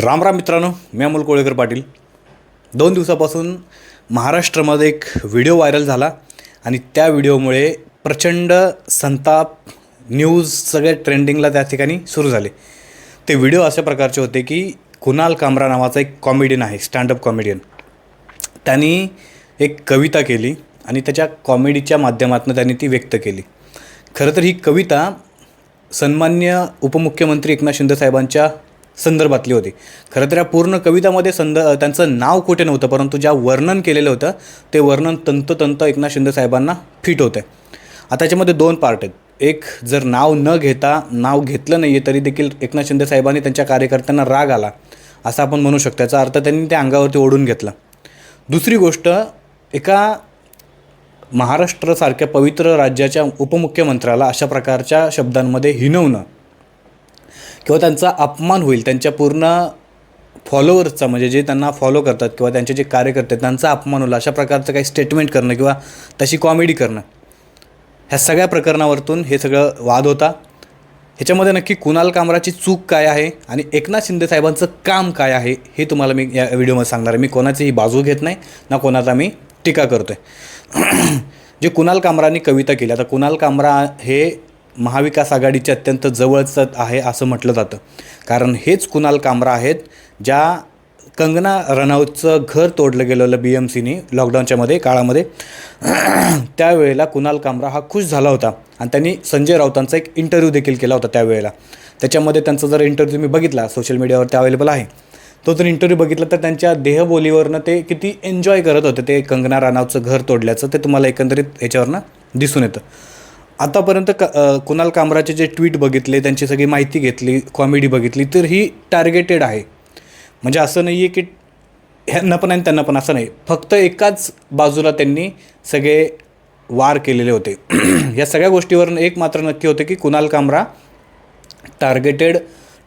राम राम मित्रांनो मी अमोल कोळेकर पाटील. दोन दिवसापासून महाराष्ट्रामध्ये एक व्हिडिओ व्हायरल झाला आणि त्या व्हिडिओमुळे प्रचंड संताप न्यूज सगळे ट्रेंडिंगला त्या ठिकाणी सुरू झाले. ते व्हिडिओ अशा प्रकारचे होते की कुणाल कामरा नावाचा एक कॉमेडियन आहे स्टँडअप कॉमेडियन. त्यांनी एक कविता केली आणि त्याच्या कॉमेडीच्या माध्यमातून त्यांनी ती व्यक्त केली. खरं तर ही कविता सन्मान्य उपमुख्यमंत्री एकनाथ शिंदे साहेबांच्या संदर्भातली होती. खरं तर या पूर्ण कवितामध्ये संद त्यांचं नाव कुठे नव्हतं परंतु ज्या वर्णन केलेलं होतं ते वर्णन तंतोतंत एकनाथ शिंदे साहेबांना फिट होतं. आता त्याच्यामध्ये दोन पार्ट आहेत. एक जर नाव न घेता नाव घेतलं नाही आहे तरी देखील एकनाथ शिंदे साहेबांनी त्यांच्या कार्यकर्त्यांना राग आला. असं आपण म्हणू शकतो. याचा अर्थ त्यांनी त्या अंगावरती ओढून घेतला. दुसरी गोष्ट एका महाराष्ट्रासारख्या पवित्र राज्याच्या उपमुख्यमंत्र्याला अशा प्रकारच्या शब्दांमध्ये हिनवणं किंवा त्यांचा अपमान होईल त्यांच्या पूर्ण फॉलोअर्सचा म्हणजे जे त्यांना फॉलो करतात किंवा त्यांचे जे कार्यकर्ते आहेत त्यांचा अपमान होईल अशा प्रकारचं काही स्टेटमेंट करणं किंवा तशी कॉमेडी करणं ह्या सगळ्या प्रकरणावरतून हे सगळं वाद होता. ह्याच्यामध्ये नक्की कुणाल कामराची चूक काय आहे आणि एकनाथ शिंदे साहेबांचं काम काय आहे हे तुम्हाला मी या व्हिडिओमध्ये सांगणार आहे. मी कोणाचीही बाजू घेत नाही ना कोणाचा मी टीका करतो आहे जे कुणाल कामराने कविता केली आता कुणाल कामरा हे महाविकास आघाडीच्या अत्यंत जवळचं आहे असं म्हटलं जातं. कारण हेच कुणाल कामरा आहेत ज्या कंगना रनौतचं घर तोडलं गेलेलं बी एम सीनी लॉकडाऊनच्यामध्ये काळामध्ये. त्यावेळेला कुणाल कामरा हा खुश झाला होता. आणि त्यांनी संजय राऊतांचा एक इंटरव्ह्यू देखील केला होता त्यावेळेला. त्याच्यामध्ये त्यांचा जर इंटरव्ह्यू मी बघितला सोशल मीडियावरती अवेलेबल आहे. तो जर इंटरव्ह्यू बघितला तर त्यांच्या देहबोलीवरनं ते किती एन्जॉय करत होते ते कंगना राणावतचं घर तोडल्याचं. ते तुम्हाला एकंदरीत याच्यावरनं दिसून येतं. आतापर्यंत क कुणाल कामराचे जे ट्विट बघितले त्यांची सगळी माहिती घेतली कॉमेडी बघितली तर ही टार्गेटेड आहे. म्हणजे असं नाही आहे की ह्यांना पण आणि त्यांना पण असं नाही. फक्त एकाच बाजूला त्यांनी सगळे वार केलेले होते. या सगळ्या गोष्टीवरून एक मात्र नक्की होते की कुणाल कामरा टार्गेटेड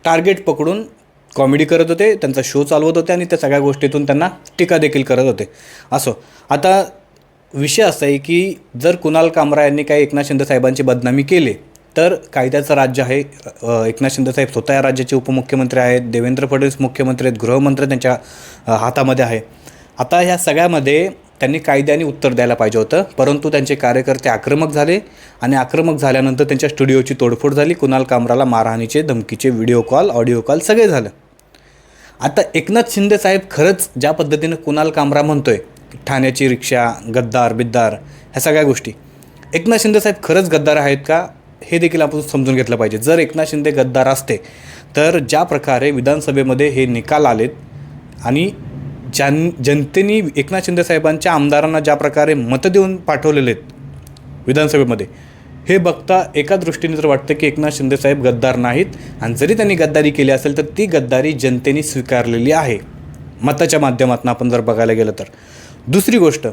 टार्गेट पकडून कॉमेडी करत होते त्यांचा शो चालवत होते आणि त्या सगळ्या गोष्टीतून त्यांना टीका देखील करत होते. असो. आता विषय असा आहे की जर कुणाल कामरा यांनी काही एकनाथ शिंदे साहेबांची बदनामी केली तर कायद्याचं राज्य आहे. एकनाथ शिंदे साहेब स्वतः या राज्याचे उपमुख्यमंत्री आहेत देवेंद्र फडणवीस मुख्यमंत्री आहेत गृहमंत्री त्यांच्या हातामध्ये आहे. आता ह्या सगळ्यामध्ये त्यांनी कायद्याने उत्तर द्यायला पाहिजे होतं परंतु त्यांचे कार्यकर्ते आक्रमक झाले आणि आक्रमक झाल्यानंतर त्यांच्या स्टुडिओची तोडफोड झाली कुणाल कामराला मारहाणीचे धमकीचे व्हिडिओ कॉल ऑडिओ कॉल सगळे झालं. आता एकनाथ शिंदे साहेब खरंच ज्या पद्धतीनं कुणाल कामरा म्हणतोय आहे ठाण्याची रिक्षा गद्दार बिद्दार ह्या सगळ्या गोष्टी. एकनाथ शिंदे साहेब खरंच गद्दार आहेत का? हे देखील आपण समजून घेतलं पाहिजे. जर एकनाथ शिंदे गद्दार असते तर ज्या प्रकारे विधानसभेमध्ये हे निकाल आलेत आणि ज्यां जनतेने एकनाथ शिंदे साहेबांच्या आमदारांना ज्या प्रकारे मतं देऊन पाठवलेले आहेत विधानसभेमध्ये हे बघता एका दृष्टीने तर वाटतं की एकनाथ शिंदे साहेब गद्दार नाहीत. आणि जरी त्यांनी गद्दारी केली असेल तर ती गद्दारी जनतेने स्वीकारलेली आहे. मताच्या माध्यमातून आपण जर बघायला गेलं तर. दुसरी गोष्ट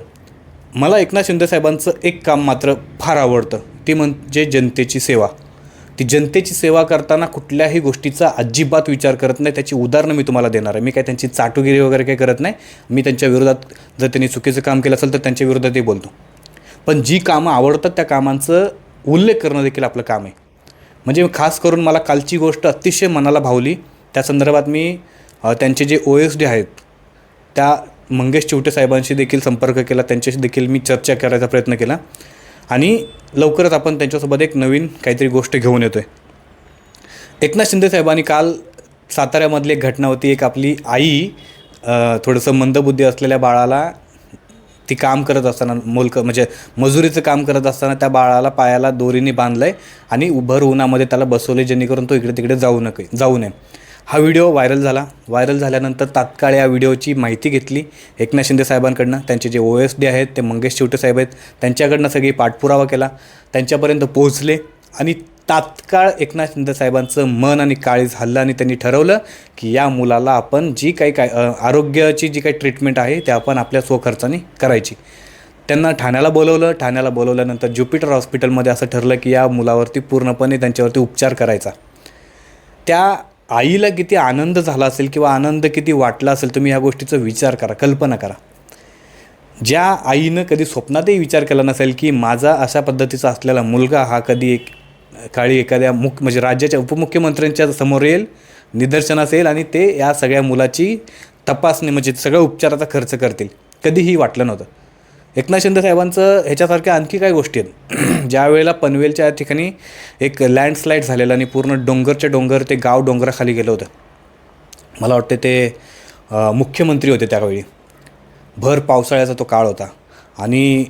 मला एकनाथ शिंदेसाहेबांचं एक काम मात्र फार आवडतं. ती म्हणजे जनतेची सेवा. ती जनतेची सेवा करताना कुठल्याही गोष्टीचा अजिबात विचार करत नाही. त्याची उदाहरणं मी तुम्हाला देणार आहे. मी काय त्यांची चाटुगिरी वगैरे काही करत नाही. मी त्यांच्या विरोधात जर त्यांनी चुकीचं काम केलं असेल तर त्यांच्या विरोधातही बोलतो. पण जी कामं आवडतात त्या कामांचं उल्लेख करणं देखील आपलं काम आहे. म्हणजे खास करून मला कालची गोष्ट अतिशय मनाला भावली. त्या संदर्भात मी त्यांचे जे ओ एस डी आहेत त्या मंगेश चिवटे साहेबांशी देखील संपर्क केला. त्यांच्याशी देखील मी चर्चा करायचा प्रयत्न केला. आणि लवकरच आपण त्यांच्यासोबत एक नवीन काहीतरी गोष्ट घेऊन येतो आहे एकनाथ शिंदे साहेबांनी काल साताऱ्यामधली एक घटना होती. एक आपली आई थोडंसं मंदबुद्धी असलेल्या बाळाला ती काम करत असताना मोलक म्हणजे मजुरीचं काम करत असताना त्या बाळाला पायाला दोरीने बांधलं आहे आणि उभं उन्हामध्ये त्याला बसवले जेणेकरून तो इकडे तिकडे जाऊ नये जाऊ नये. हा व्हिडिओ व्हायरल झाला. व्हायरल झाल्यानंतर तात्काळ या व्हिडिओची माहिती घेतली. एकनाथ शिंदे साहेबांकडनं. त्यांचे जे ओ एस डी आहेत ते मंगेश चिवटे साहेब आहेत. त्यांच्याकडनं सगळी पाठपुरावा केला. त्यांच्यापर्यंत पोहोचले आणि तात्काळ एकनाथ शिंदे साहेबांचं मन आणि काळीज हल्लं आणि त्यांनी ठरवलं की या मुलाला आपण जी काही काय आरोग्याची जी काही ट्रीटमेंट आहे ते आपण आपल्या स्वखर्चाने करायची. त्यांना ठाण्याला बोलवलं. ठाण्याला बोलवल्यानंतर ज्युपिटर हॉस्पिटलमध्ये असं ठरलं की या मुलावरती पूर्णपणे त्यांच्यावरती उपचार करायचा. त्या आईला किती आनंद झाला असेल किंवा आनंद किती वाटला असेल तुम्ही ह्या गोष्टीचा विचार करा कल्पना करा. ज्या आईनं कधी स्वप्नातही विचार केला नसेल की माझा अशा पद्धतीचा असलेला मुलगा हा कधी एक काळी एखाद्या मुख म्हणजे राज्याच्या उपमुख्यमंत्र्यांच्या समोर येईल निदर्शनास येईल आणि ते या सगळ्या मुलाची तपासणी म्हणजे सगळ्या उपचाराचा खर्च करतील. कधीही वाटलं नव्हतं. एकनाथ शिंदे साहेबांचं ह्याच्यासारख्या आणखी काही गोष्टी आहेत. ज्या वेळेला पनवेलच्या ठिकाणी एक लँडस्लाईड झालेलं आणि पूर्ण डोंगरच्या डोंगर ते गाव डोंगराखाली गेलं होतं. मला वाटते ते मुख्यमंत्री होते त्यावेळी. भर पावसाळ्याचा तो काळ होता. आणि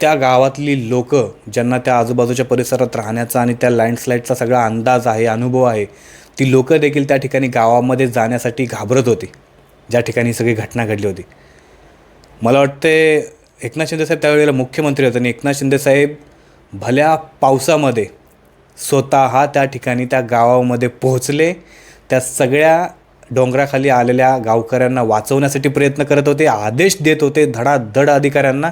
त्या गावातली लोक ज्यांना त्या आजूबाजूच्या परिसरात राहण्याचा आणि त्या लँडस्लाईडचा सगळा अंदाज आहे अनुभव आहे ती लोक देखील त्या ठिकाणी गावामध्ये जाण्यासाठी घाबरत होती. ज्या ठिकाणी सगळी घटना घडली होती. मला वाटते एकनाथ शिंदेसाहेब त्यावेळेला मुख्यमंत्री होते आणि एकनाथ शिंदेसाहेब भल्या पावसामध्ये स्वतः त्या ठिकाणी त्या गावामध्ये पोहोचले त्या सगळ्या डोंगराखाली आलेल्या गावकऱ्यांना वाचवण्यासाठी प्रयत्न करत होते आदेश देत होते धडाधड अधिकाऱ्यांना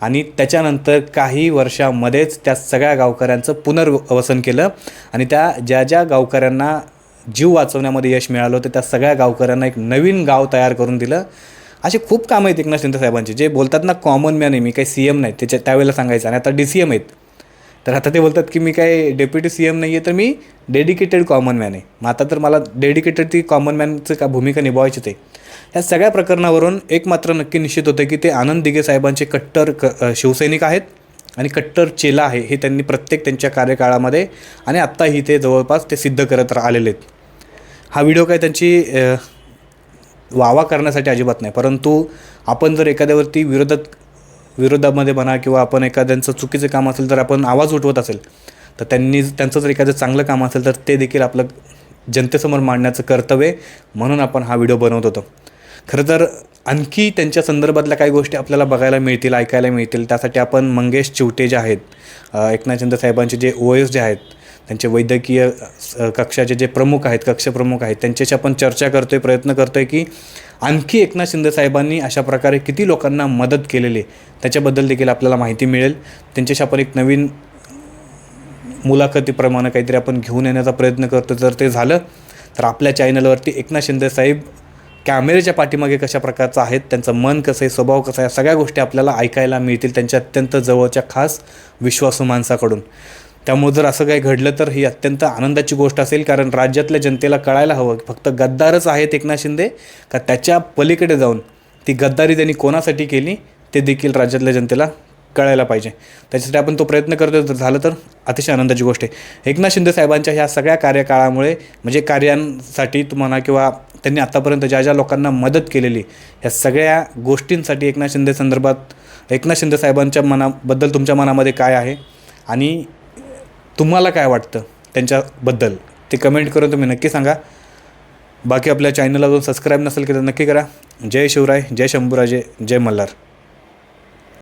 आणि त्याच्यानंतर काही वर्षामध्येच त्या सगळ्या गावकऱ्यांचं पुनर्वसन केलं आणि त्या ज्या ज्या गावकऱ्यांना जीव वाचवण्यामध्ये यश मिळालं होतं त्या सगळ्या गावकऱ्यांना एक नवीन गाव तयार करून दिलं. असे खूप कामं आहेत एकनाथ शिंदे साहेबांचे जे बोलतात ना कॉमन मॅन आहे मी काही सी एम नाही त्याच्या त्यावेळेला सांगायचं. आणि आता डी सी एम आहेत. तर आता ते बोलतात की मी काय डेप्युटी सी एम नाही आहे तर मी डेडिकेटेड कॉमन मॅन आहे. मग आता तर मला डेडिकेटेड ती कॉमन मॅनचं का भूमिका निभावायची ते ह्या सगळ्या प्रकरणावरून एक मात्र नक्की निश्चित होतं की ते आनंद दिघे साहेबांचे कट्टर क शिवसैनिक आहेत आणि कट्टर चेला आहे हे त्यांनी प्रत्येक त्यांच्या कार्यकाळामध्ये आणि आत्ताही ते जवळपास ते सिद्ध करत रा- आलेले आहेत. हा व्हिडिओ काय त्यांची वावा करण्यासाठी अजिबात नाही. परंतु आपण जर एखाद्यावरती विरोधात विरोधामध्ये म्हणा किंवा आपण एखाद्यांचं चुकीचं काम असेल तर आपण आवाज उठवत असेल तर त्यांनी त्यांचं जर एखादं चांगलं काम असेल तर ते देखील आपलं जनतेसमोर मांडण्याचं कर्तव्य म्हणून आपण हा व्हिडिओ बनवत होतो. खरं तर आणखी त्यांच्या संदर्भातल्या काही गोष्टी आपल्याला बघायला मिळतील ऐकायला मिळतील. त्यासाठी आपण मंगेश चिवटे जे आहेत एकनाथ शिंदे साहेबांचे जे ओ एस जे आहेत त्यांचे वैद्यकीय कक्षाचे जे प्रमुख आहेत कक्षप्रमुख आहेत त्यांच्याशी आपण चर्चा करतोय प्रयत्न करतोय की आणखी एकनाथ शिंदे साहेबांनी अशा प्रकारे किती लोकांना मदत केलेली आहे त्याच्याबद्दल देखील आपल्याला माहिती मिळेल. त्यांच्याशी आपण एक नवीन मुलाखतीप्रमाणे काहीतरी आपण घेऊन येण्याचा प्रयत्न करतो जर ते झालं तर आपल्या चॅनलवरती एकनाथ शिंदे साहेब कॅमेऱ्याच्या पाठीमागे कशा प्रकारचं आहेत त्यांचं मन कसं आहे स्वभाव कसा आहे सगळ्या गोष्टी आपल्याला ऐकायला मिळतील त्यांच्या अत्यंत जवळच्या खास विश्वासू माणसाकडून. त्यामुळे जर असं काही घडलं तर ही अत्यंत आनंदाची गोष्ट असेल कारण राज्यातल्या जनतेला कळायला हवं. की फक्त गद्दारच आहेत एकनाथ शिंदे का त्याच्या पलीकडे जाऊन ती गद्दारी त्यांनी कोणासाठी केली ते देखील राज्यातल्या जनतेला कळायला पाहिजे. त्याच्यासाठी आपण तो प्रयत्न करतो जर झालं तर अतिशय आनंदाची गोष्ट आहे. एकनाथ शिंदे साहेबांच्या ह्या सगळ्या कार्यकाळामुळे म्हणजे कार्यांसाठी तुम्हाला किंवा त्यांनी आत्तापर्यंत ज्या ज्या लोकांना मदत केलेली ह्या सगळ्या गोष्टींसाठी एकनाथ शिंदे संदर्भात एकनाथ शिंदे साहेबांच्या मनाबद्दल तुमच्या मनामध्ये काय आहे? आणि तुम्हाला काय वाटतं त्यांच्याबद्दल ते कमेंट करून तुम्ही नक्की सांगा. बाकी आपल्या चॅनलला जर सबस्क्राईब नसेल की तर नक्की करा. जय शिवराय जय शंभूराजे जय मल्हार.